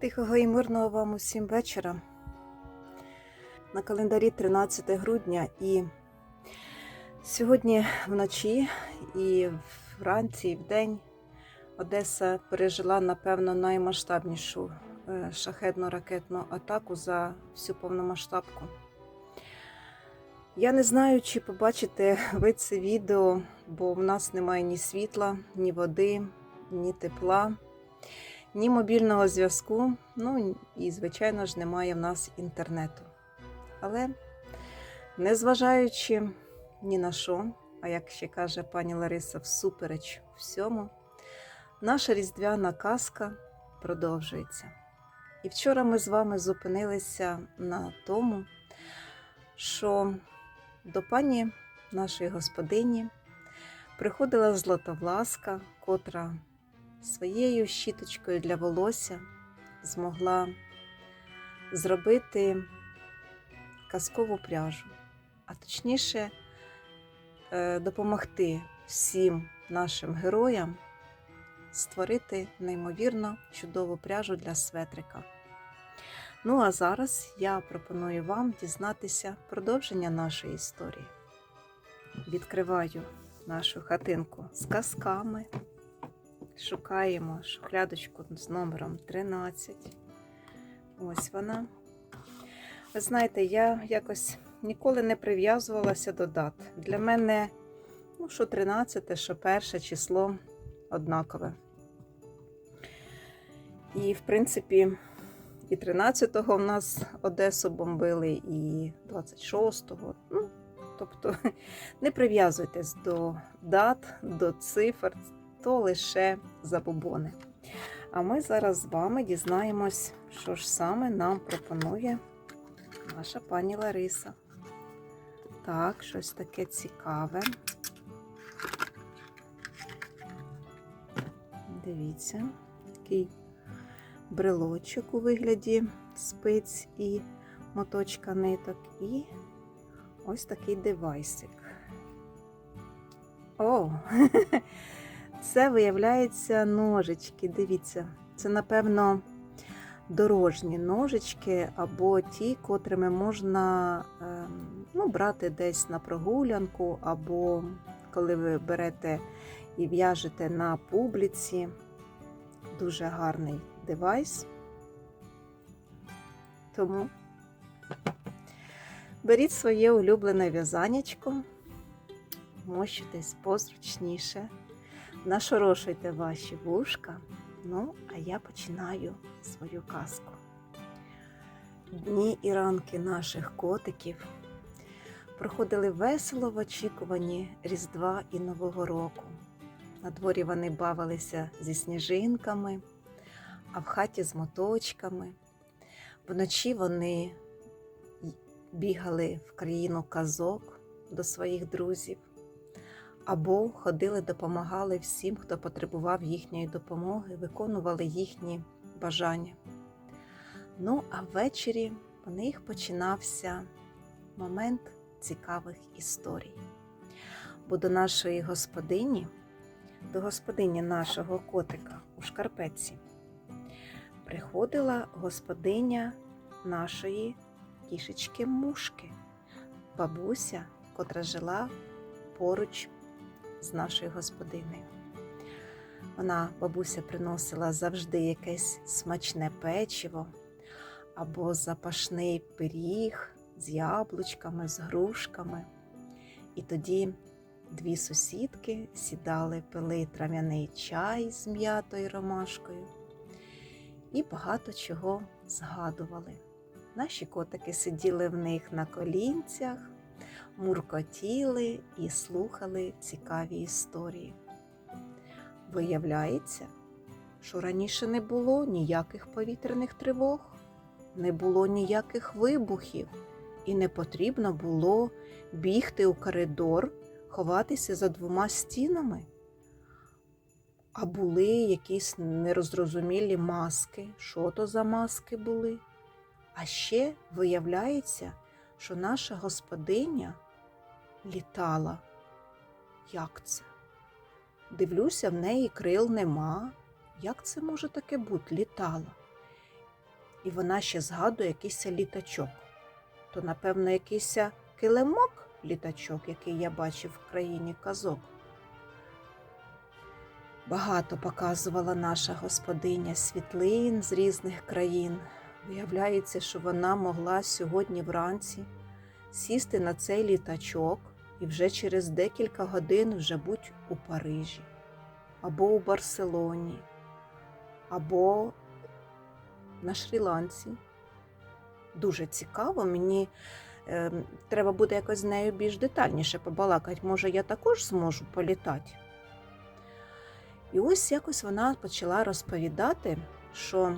Тихого і мирного вам усім вечора. На календарі 13 грудня і сьогодні вночі і вранці, і вдень Одеса пережила, напевно, наймасштабнішу е, шахетну ракетну атаку за всю повномасштабку. Я не знаю, чи побачите ви це відео, бо в нас немає ні світла, ні води, ні тепла ні мобільного зв'язку, ну і, звичайно ж, немає в нас інтернету. Але, незважаючи ні на що, а як ще каже пані Лариса, всупереч всьому, наша різдвяна казка продовжується. І вчора ми з вами зупинилися на тому, що до пані нашої господині приходила златовласка, котра своєю щіточкою для волосся змогла зробити казкову пряжу, а точніше е, допомогти всім нашим героям створити неймовірно чудову пряжу для светрика. Ну а зараз я пропоную вам дізнатися продовження нашої історії. Відкриваю нашу хатинку з казками. Шукаємо шухлядочку з номером 13. Ось вона. Ви знаєте, я якось ніколи не прив'язувалася до дат. Для мене, ну, що 13, що перше число однакове. І, в принципі, і 13-го в нас Одесу бомбили, і 26-го. Ну, тобто, не прив'язуйтесь до дат, до цифр то лише забобони. А ми зараз з вами дізнаємось, що ж саме нам пропонує наша пані Лариса. Так, щось таке цікаве. Дивіться, такий брелочок у вигляді спиць і моточка ниток, і ось такий девайсик. О! Це виявляється ножички. Дивіться, це, напевно, дорожні ножички або ті, котрими можна ем, ну, брати десь на прогулянку, або коли ви берете і в'яжете на публіці. Дуже гарний девайс. Тому беріть своє улюблене в'язанечко, мощитесь позручніше. Нашорошуйте ваші вушка. Ну, а я починаю свою казку. Дні і ранки наших котиків проходили весело в очікуванні Різдва і Нового року. На дворі вони бавилися зі сніжинками, а в хаті з моточками. Вночі вони бігали в країну казок до своїх друзів або ходили, допомагали всім, хто потребував їхньої допомоги, виконували їхні бажання. Ну, а ввечері у них починався момент цікавих історій. Бо до нашої господині, до господині нашого котика у шкарпетці, приходила господиня нашої кішечки мушки, бабуся, котра жила поруч з нашою господинею. Вона, бабуся, приносила завжди якесь смачне печиво або запашний пиріг з яблучками, з грушками. І тоді дві сусідки сідали, пили трав'яний чай з м'ятою ромашкою і багато чого згадували. Наші котики сиділи в них на колінцях муркотіли і слухали цікаві історії. Виявляється, що раніше не було ніяких повітряних тривог, не було ніяких вибухів, і не потрібно було бігти у коридор, ховатися за двома стінами. А були якісь нерозрозумілі маски. Що то за маски були? А ще виявляється, що наша господиня літала. Як це? Дивлюся, в неї крил нема. Як це може таке бути? Літала. і вона ще згадує якийсь літачок. То, напевно, якийсь килимок літачок, який я бачив в країні казок. Багато показувала наша господиня світлин з різних країн. Виявляється, що вона могла сьогодні вранці сісти на цей літачок і вже через декілька годин вже бути у Парижі, або у Барселоні, або на Шрі-Ланці. Дуже цікаво, мені е, треба буде якось з нею більш детальніше побалакати. Може, я також зможу політати. І ось якось вона почала розповідати, що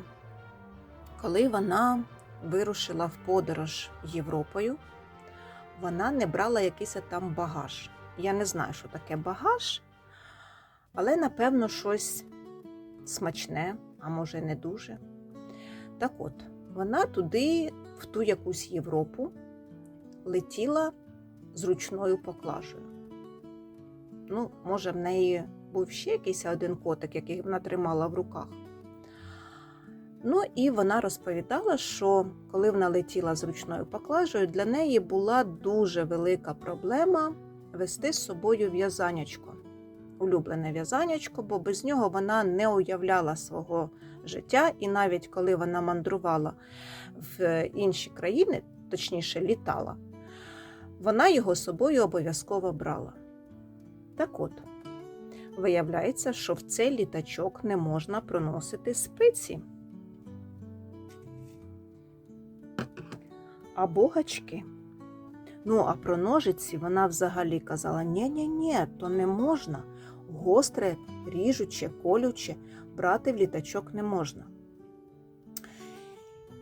коли вона вирушила в подорож Європою, вона не брала якийсь там багаж. Я не знаю, що таке багаж, але, напевно, щось смачне, а може, не дуже. Так от, вона туди, в ту якусь Європу, летіла з ручною поклажею. Ну, може, в неї був ще якийсь один котик, який вона тримала в руках. Ну і вона розповідала, що коли вона летіла з ручною поклажею, для неї була дуже велика проблема вести з собою в'язанячко, улюблене в'язанячко, бо без нього вона не уявляла свого життя, і навіть коли вона мандрувала в інші країни, точніше літала, вона його з собою обов'язково брала. Так от, виявляється, що в цей літачок не можна проносити спиці. Або гачки. Ну, а про ножиці вона взагалі казала: ні-ні-ні, то не можна. Гостре, ріжуче, колюче брати в літачок не можна.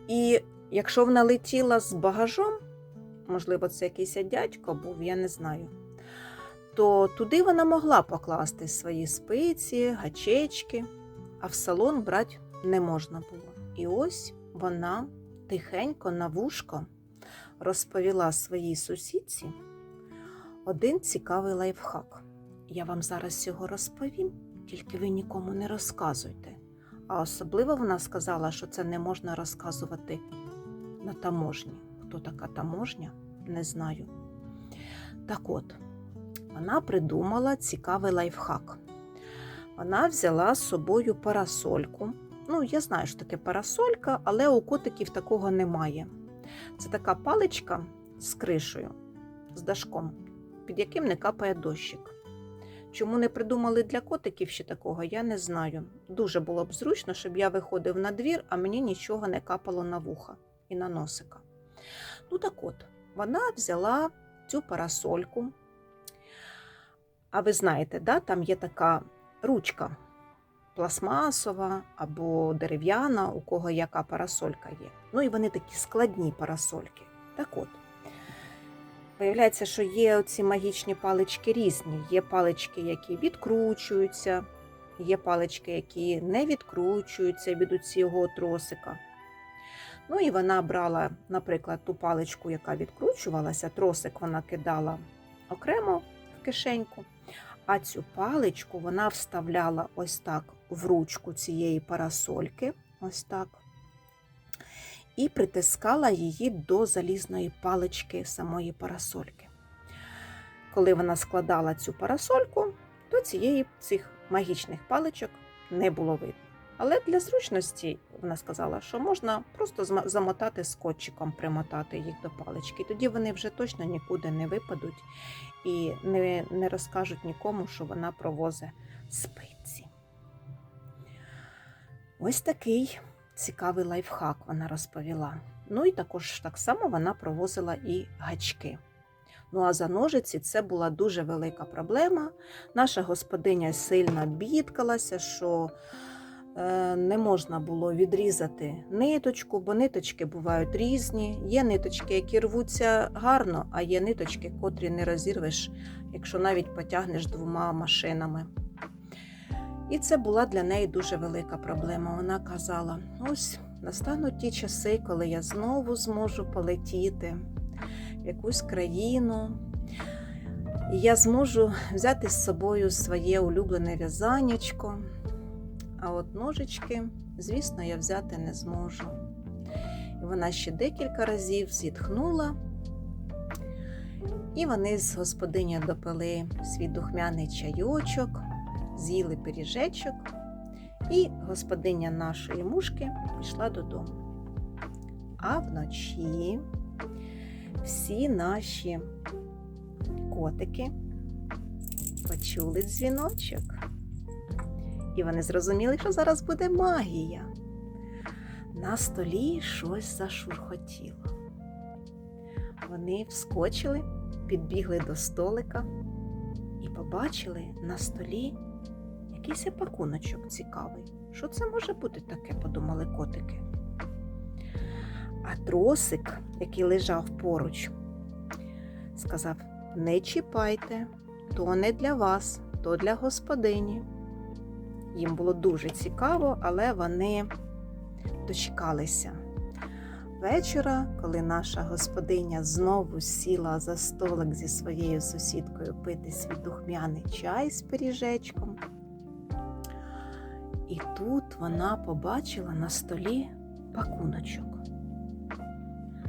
І якщо вона летіла з багажом, можливо, це якийсь дядько був, я не знаю, то туди вона могла покласти свої спиці, гачечки, а в салон брати не можна було. І ось вона тихенько на вушко розповіла своїй сусідці один цікавий лайфхак. Я вам зараз його розповім, тільки ви нікому не розказуйте. А особливо вона сказала, що це не можна розказувати на таможні. Хто така таможня, не знаю. Так от, вона придумала цікавий лайфхак. Вона взяла з собою парасольку. Ну, я знаю, що таке парасолька, але у котиків такого немає. Це така паличка з кришею, з дашком, під яким не капає дощик. Чому не придумали для котиків ще такого, я не знаю. Дуже було б зручно, щоб я виходив на двір, а мені нічого не капало на вуха і на носика. Ну так от, вона взяла цю парасольку. А ви знаєте, да, там є така ручка пластмасова або дерев'яна, у кого яка парасолька є. Ну і вони такі складні парасольки. Так от, виявляється, що є оці магічні палички різні. Є палички, які відкручуються, є палички, які не відкручуються від цього тросика. Ну і вона брала, наприклад, ту паличку, яка відкручувалася, тросик вона кидала окремо в кишеньку, а цю паличку вона вставляла ось так в ручку цієї парасольки, ось так, і притискала її до залізної палички самої парасольки. Коли вона складала цю парасольку, то цієї цих магічних паличок не було видно. Але для зручності вона сказала, що можна просто замотати скотчиком, примотати їх до палички. Тоді вони вже точно нікуди не випадуть і не, не розкажуть нікому, що вона провозить спиці. Ось такий цікавий лайфхак вона розповіла. Ну і також так само вона провозила і гачки. Ну а за ножиці це була дуже велика проблема. Наша господиня сильно бідкалася, що е, не можна було відрізати ниточку, бо ниточки бувають різні. Є ниточки, які рвуться гарно, а є ниточки, котрі не розірвеш, якщо навіть потягнеш двома машинами. І це була для неї дуже велика проблема. Вона казала: ось настануть ті часи, коли я знову зможу полетіти в якусь країну. І я зможу взяти з собою своє улюблене в'язанечко. А от ножички, звісно, я взяти не зможу. І вона ще декілька разів зітхнула. І вони з господиню допили свій духмяний чайочок, з'їли пиріжечок, і господиня нашої мушки пішла додому. А вночі всі наші котики почули дзвіночок. І вони зрозуміли, що зараз буде магія. На столі щось зашурхотіло. Вони вскочили, підбігли до столика і побачили на столі якийсь пакуночок цікавий. Що це може бути таке, подумали котики. А тросик, який лежав поруч, сказав: Не чіпайте, то не для вас, то для господині. Їм було дуже цікаво, але вони дочекалися. Вечора, коли наша господиня знову сіла за столик зі своєю сусідкою пити свій духмяний чай з пиріжечком. І тут вона побачила на столі пакуночок.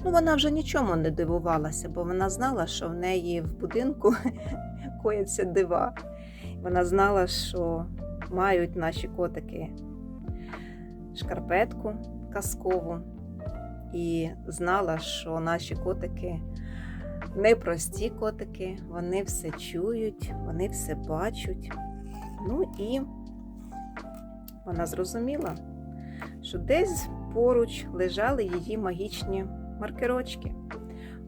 Ну, вона вже нічому не дивувалася, бо вона знала, що в неї в будинку кояться дива. Вона знала, що мають наші котики шкарпетку казкову, і знала, що наші котики непрості котики, вони все чують, вони все бачать. Ну і вона зрозуміла, що десь поруч лежали її магічні маркерочки,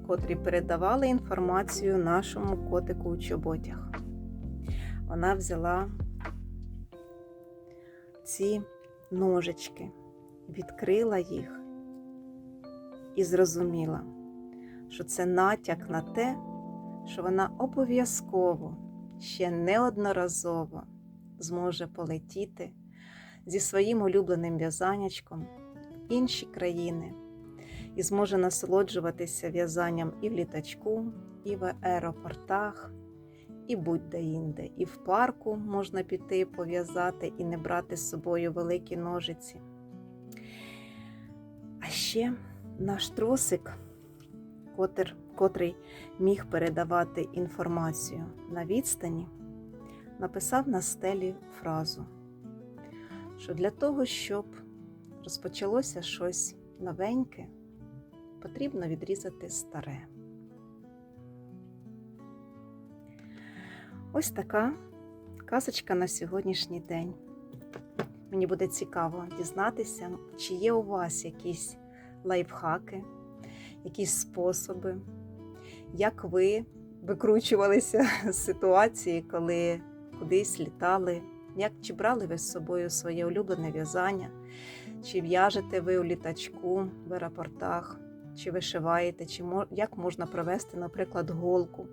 котрі передавали інформацію нашому котику у чоботях. Вона взяла ці ножички, відкрила їх і зрозуміла, що це натяк на те, що вона обов'язково ще неодноразово зможе полетіти зі своїм улюбленим в'язанячком інші країни і зможе насолоджуватися в'язанням і в літачку, і в аеропортах, і будь-де інде. І в парку можна піти пов'язати і не брати з собою великі ножиці. А ще наш тросик, котр, котрий міг передавати інформацію на відстані, написав на стелі фразу, що для того, щоб розпочалося щось новеньке, потрібно відрізати старе. Ось така казочка на сьогоднішній день. Мені буде цікаво дізнатися, чи є у вас якісь лайфхаки, якісь способи, як ви викручувалися з ситуації, коли кудись літали, як чи брали ви з собою своє улюблене в'язання, чи в'яжете ви у літачку в аеропортах, чи вишиваєте, чи як можна провести, наприклад, голку,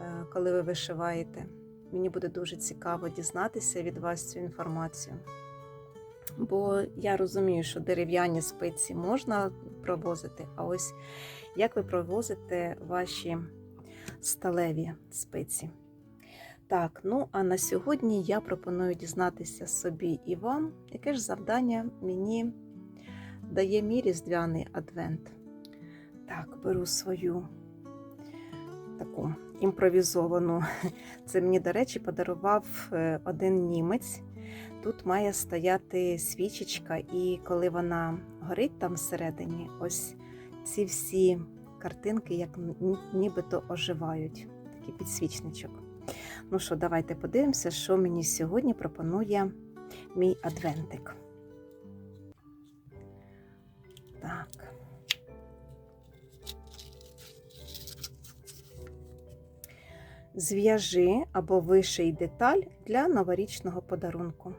е, коли ви вишиваєте. Мені буде дуже цікаво дізнатися від вас цю інформацію. Бо я розумію, що дерев'яні спиці можна провозити, а ось як ви провозите ваші сталеві спиці. Так, ну а на сьогодні я пропоную дізнатися собі і вам, яке ж завдання мені дає мій різдвяний адвент. Так, беру свою таку імпровізовану. Це мені, до речі, подарував е, один німець. Тут має стояти свічечка, і коли вона горить там всередині, ось ці всі картинки, як нібито оживають. Такий підсвічничок. Ну що, давайте подивимося, що мені сьогодні пропонує мій адвентик. Так. Зв'яжи або виший деталь для новорічного подарунку.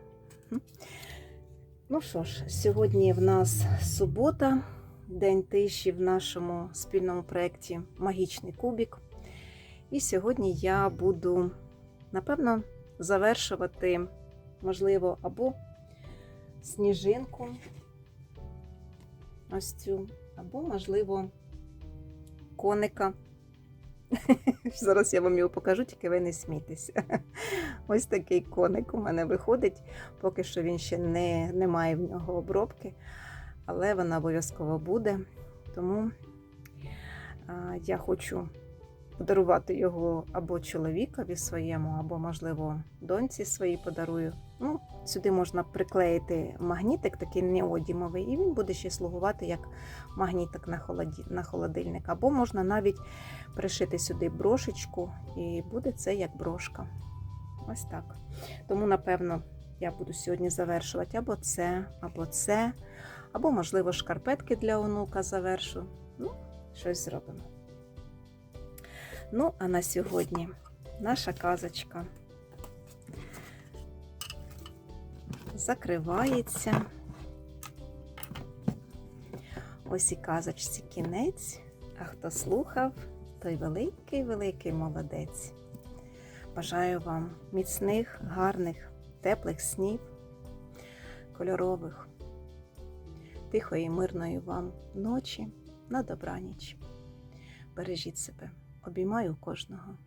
Ну що ж, сьогодні в нас субота, день тиші в нашому спільному проєкті Магічний кубік. І сьогодні я буду, напевно, завершувати, можливо, або сніжинку, ось цю, або, можливо, коника. Зараз я вам його покажу, тільки ви не смійтеся. Ось такий коник у мене виходить. Поки що він ще не, не має в нього обробки. але вона обов'язково буде. Тому я хочу подарувати його або чоловікові своєму, або, можливо, доньці своїй подарую. Ну, сюди можна приклеїти магнітик, такий неодімовий, і він буде ще слугувати як магнітик на, холоді... на холодильник. Або можна навіть пришити сюди брошечку, і буде це як брошка. Ось так. Тому, напевно, я буду сьогодні завершувати або це, або це, або, можливо, шкарпетки для онука завершу. Ну, щось зробимо. Ну, а на сьогодні наша казочка закривається. Ось і казочці кінець. А хто слухав, той великий-великий молодець. Бажаю вам міцних, гарних, теплих снів, кольорових, тихої, мирної вам ночі на добраніч. Бережіть себе, обіймаю кожного.